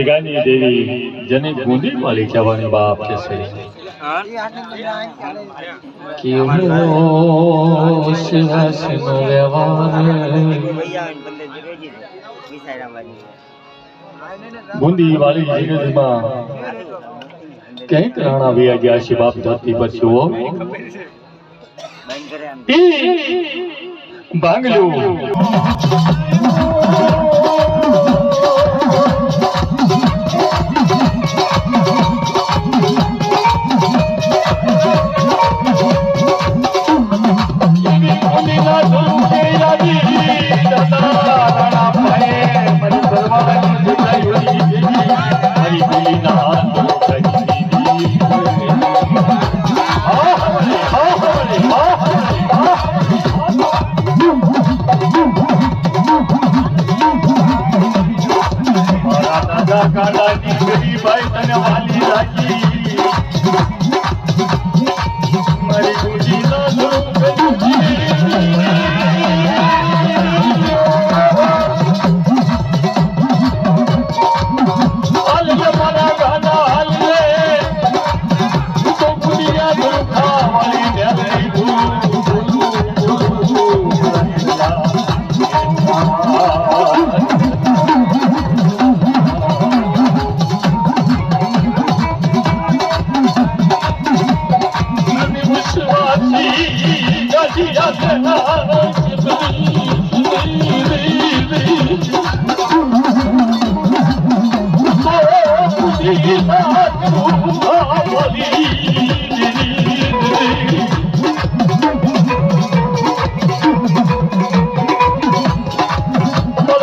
सिगानी देवी जने बूंदी वाली चवन बाप के से बूंदी वाली जगत माँ कहीं कराना भी आज शिवाप धरती पर छो बांगलू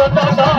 不好意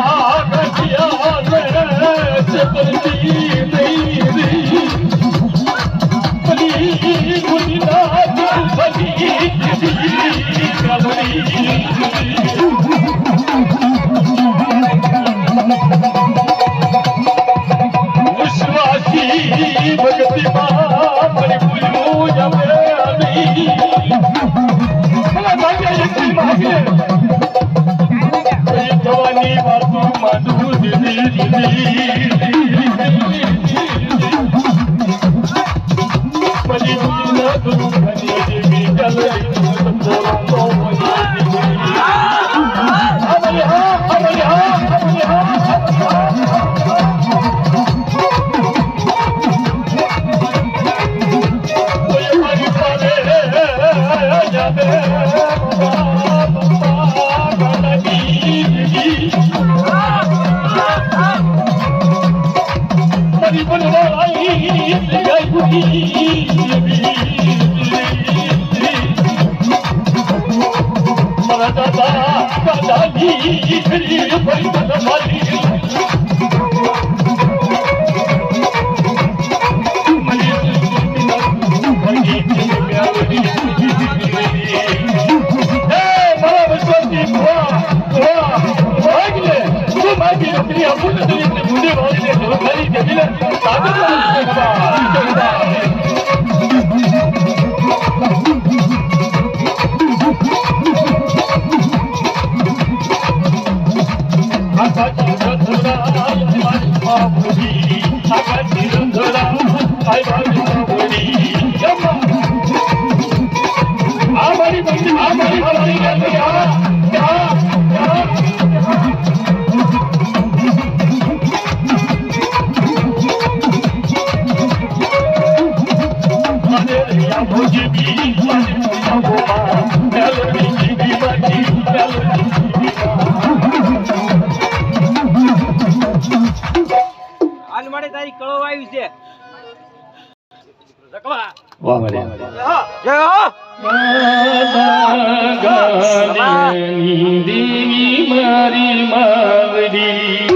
vivir મારી આ મારી આ મારી તારી કળો આવ્યું છે. વાહ મારી જય હો. દેવી મારી માવડી.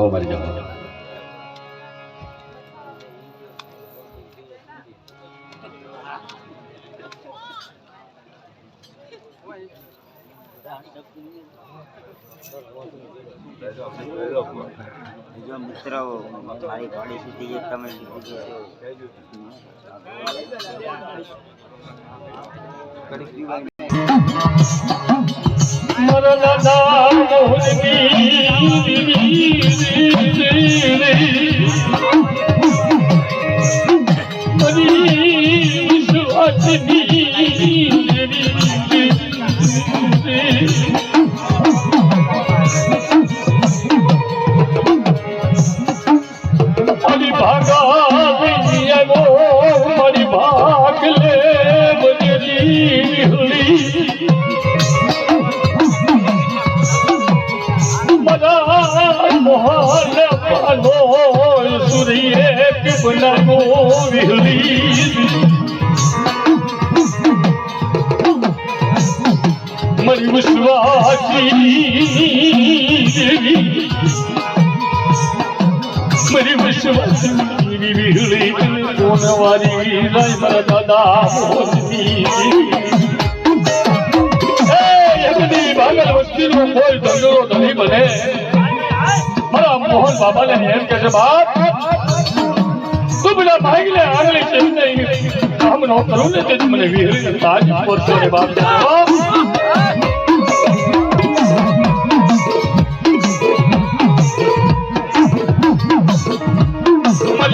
વાહ વાહ જાઓ મારી જાઓ જો મિત્રો મારી ગાડી સુધી જે તમે લીધી છે મારી ભાગા મારી ધણી બને મારા મોહન બાબાને એમ કે છે, બાપ, તું પેલા ભાગલે આગળ છે કામ ન કરું ને તેથી મને વિહરી તાજ પોતો રે, બાપ.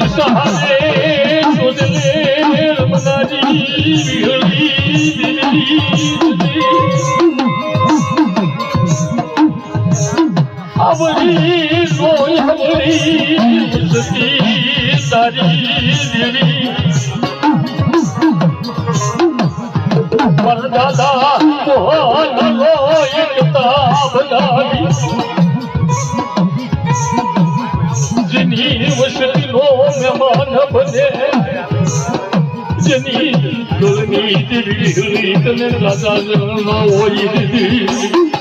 સહારે દિલની આવડી સોય આવડી સતી તારી દેવી પરદાદા, મોહન લો એકતા બનાવી જેની વસતીનો મહેમાન બને, જેની ગલની દેવી તને રાજા જન્મ હોય દીધી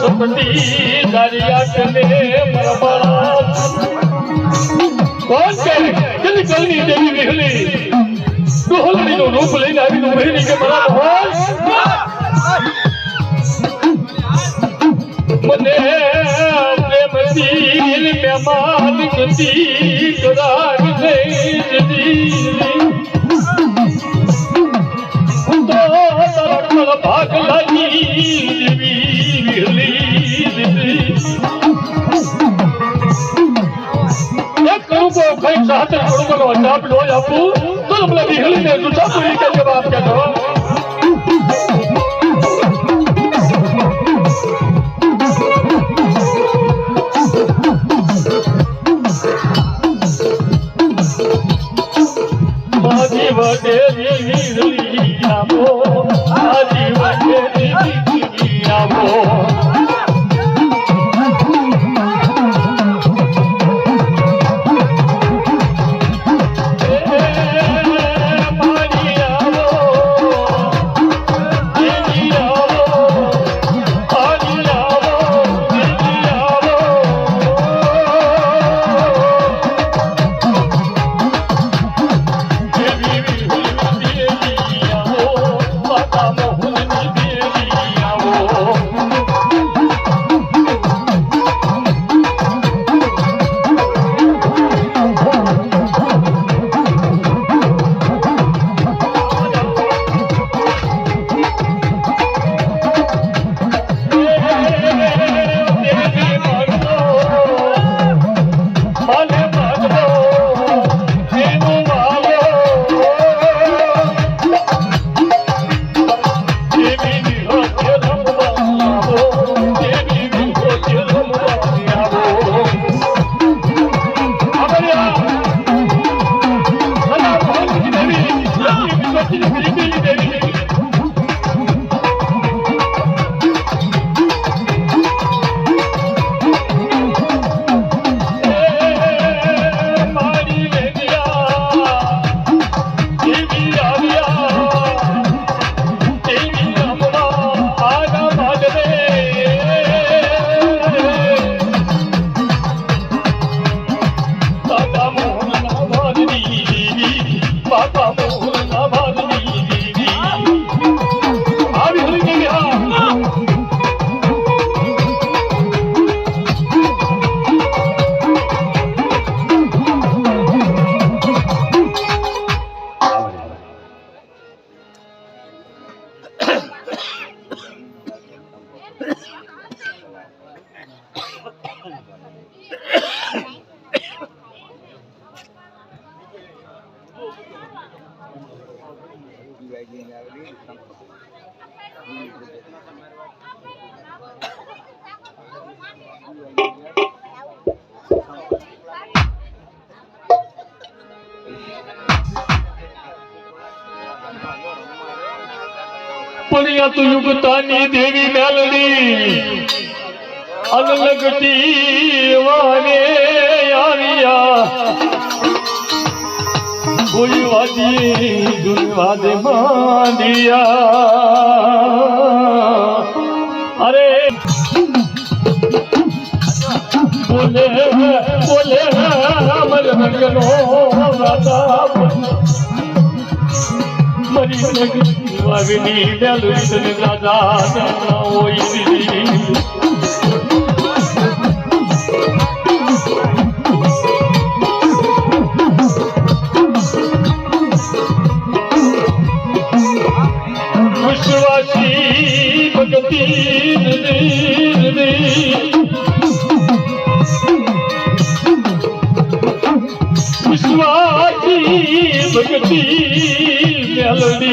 સપટી દારિયા કને મારા બાળા કોણ કે કેટલી કલની દેવી વિહલી ડોહલડીનું રૂપ લઈને આવીને ઊભી રહી કે મને પ્રેમથી મહેમાન ગતિ કરાવી દઈ હું કરુંકો કઈ સાતર કરુંકો જવાબ લો આપું તો મને વિહલીને જુઠા પૂરી કે જવાબ કે દો મારી વડેલી વિહલી પણિયા તું યુગતાની દેવી મેલડી અલગતી વાને આવ્યા કોઈ વાદી દુર્વાદે માંડિયા અરે, બોલે બોલે અમર મંગનો રાધા મરી નગરી વાવિની બેલુસન રાજા ઓઈ વિશ્વાસી ભક્તિ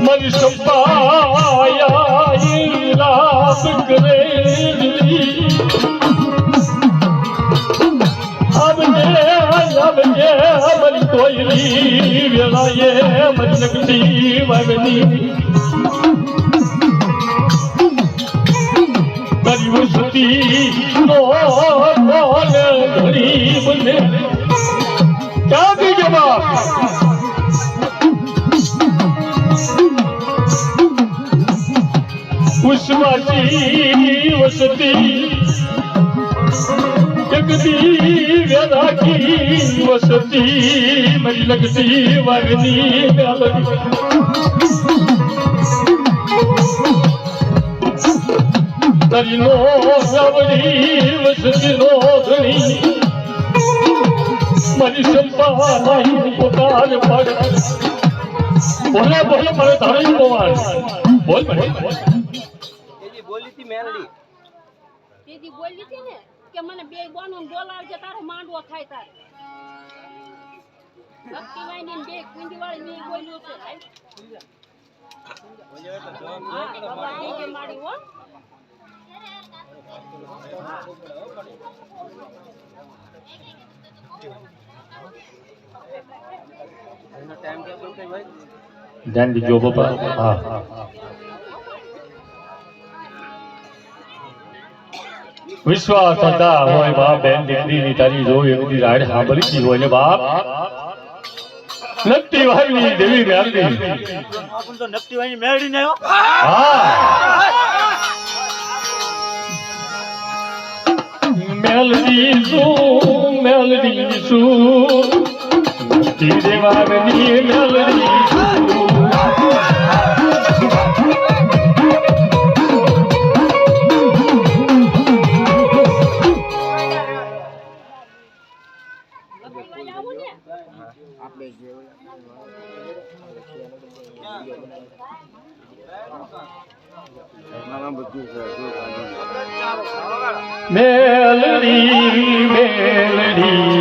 મન સંપાયા લાભ કરે કોયલી વેલાયે મજનકતી વગની કરી સુધી નો કોલ ગરીબ ને ક્યાં દી જવાબ ઉસ્માતી વસતી જગતી વેરાકી વસતી મરી લગતી વાગની મેલડી તરીનો સવડી વસતીનો ધણી મારી સંપા નહીં પોતાર પડ બોલે બોલે મને ધારી પવાન બોલ મને બોલી હતી મેલડી દીદી બોલી હતી ને કે મને બે બોનું બોલાવજે તારો માંડવો થાય તારે ભક્તિવાઈની ને બે કુંડીવાળી મેં બોલ્યું છે હાય. હા, બાબા આવી ગઈ મારી હો એનો ટાઈમ ટેબલ કઈ હોય ધ્યાન દીજો બાપા હા. વિશ્વાસ હતા. હોય બાપ બેન દીકરીની તારી જો એકની રાડ સાંભળી હોય ને બાપ. નક્કી વાયની દેવી મેળવી. આપણે તો નક્કી વાળી મેળવી ને આવ્યો. હા. મેલડી શું મેલડી શું નક્કી દેવાની મેલડી આપણે જે મેલડી મેલડી.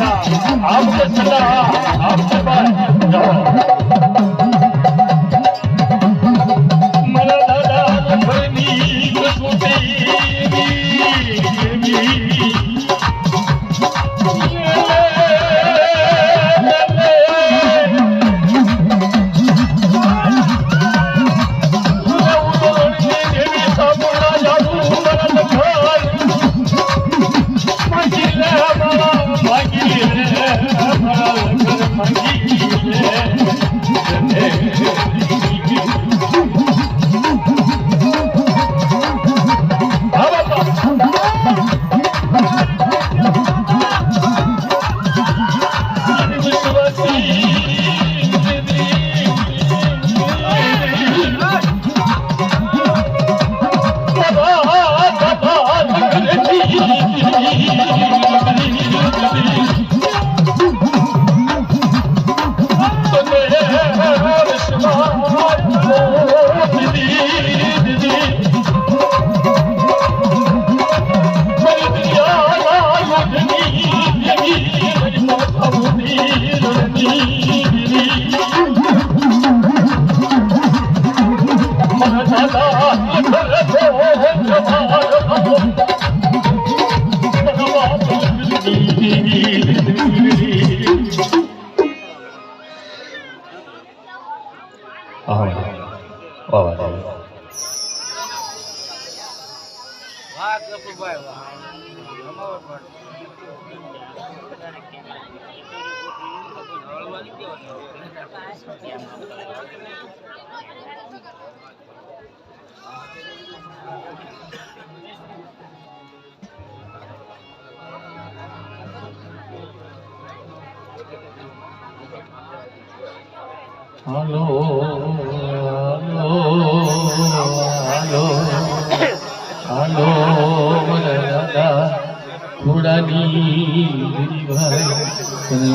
आपके चला आपके बाद Hello.